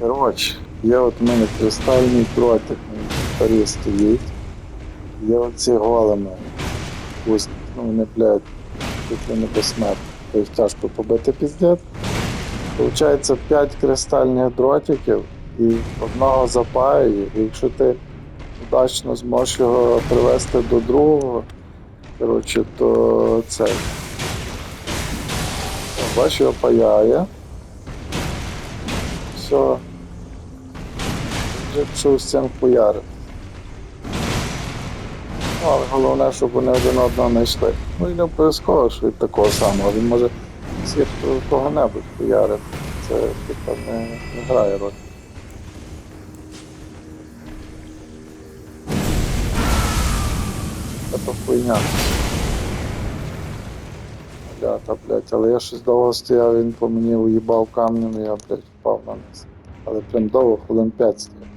Коротше, є от у мене кристальний дротик на стоїть. Є оці големи. Пусть, ну вони, блядь, тут вони безсмертні. Їх тяжко побити піздець. Получається 5 кристальних дротиків і одного запаю, якщо ти удачно зможеш його привести до другого, коротше, то це. Бачиш, його паяє. Все. З цим. Ну, але головне, щоб вони один одного знайшли. Ну і не обов'язково, що від такого самого. Він може всіх кого-небудь хуярити. Це типа не, не грає роль. Це то хуйня. Блята, блядь, але я щось довго стояв, він по мені уїбав камнем, і я, блядь, впав на низ. Але прям довго, хвилин 5 стояв.